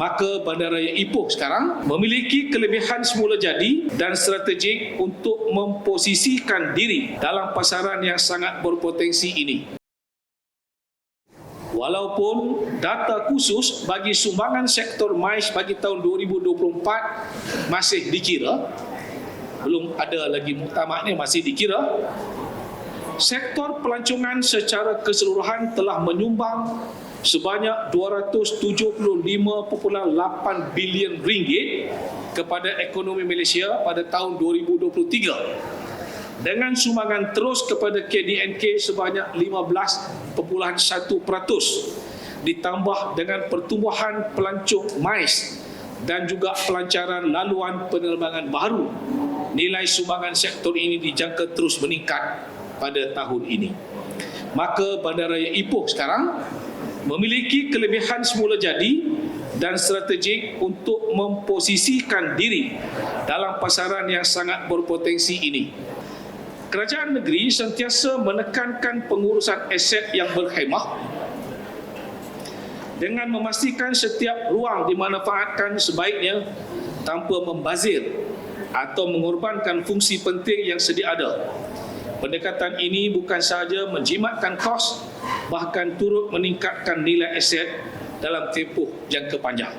Maka Bandaraya Ipoh sekarang memiliki kelebihan semula jadi dan strategik untuk memposisikan diri dalam pasaran yang sangat berpotensi ini. Walaupun data khusus bagi sumbangan sektor mais bagi tahun 2024 masih dikira, belum ada lagi muktamadnya masih dikira, sektor pelancongan secara keseluruhan telah menyumbang sebanyak 275.8 bilion ringgit kepada ekonomi Malaysia pada tahun 2023 dengan sumbangan terus kepada KDNK sebanyak 15.1% ditambah dengan pertumbuhan pelancong mais dan juga pelancaran laluan penerbangan baru. Nilai sumbangan sektor ini dijangka terus meningkat pada tahun ini. Maka Bandaraya Ipoh sekarang memiliki kelebihan semula jadi dan strategik untuk memposisikan diri dalam pasaran yang sangat berpotensi ini kerajaan negeri sentiasa menekankan pengurusan aset yang berkhemah dengan memastikan setiap ruang dimanfaatkan sebaiknya tanpa membazir atau mengorbankan fungsi penting yang sedia ada. Pendekatan ini bukan sahaja menjimatkan kos bahkan turut meningkatkan nilai aset dalam tempoh jangka panjang.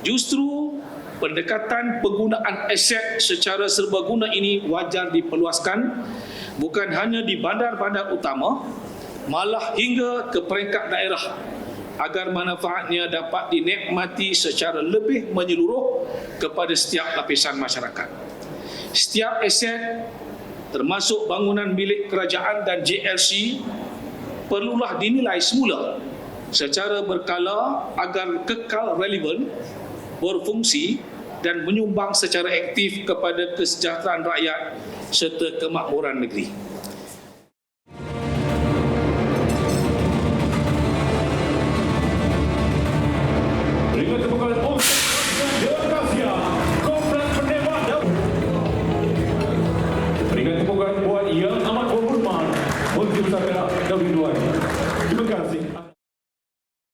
Justru pendekatan penggunaan aset secara serbaguna ini wajar diperluaskan bukan hanya di bandar-bandar utama malah hingga ke peringkat daerah agar manfaatnya dapat dinikmati secara lebih menyeluruh kepada setiap lapisan masyarakat. Setiap aset termasuk bangunan milik kerajaan dan JLC perlulah dinilai semula secara berkala agar kekal relevan, berfungsi dan menyumbang secara aktif kepada kesejahteraan rakyat serta kemakmuran negeri. está cá, ali do ano. E uma casa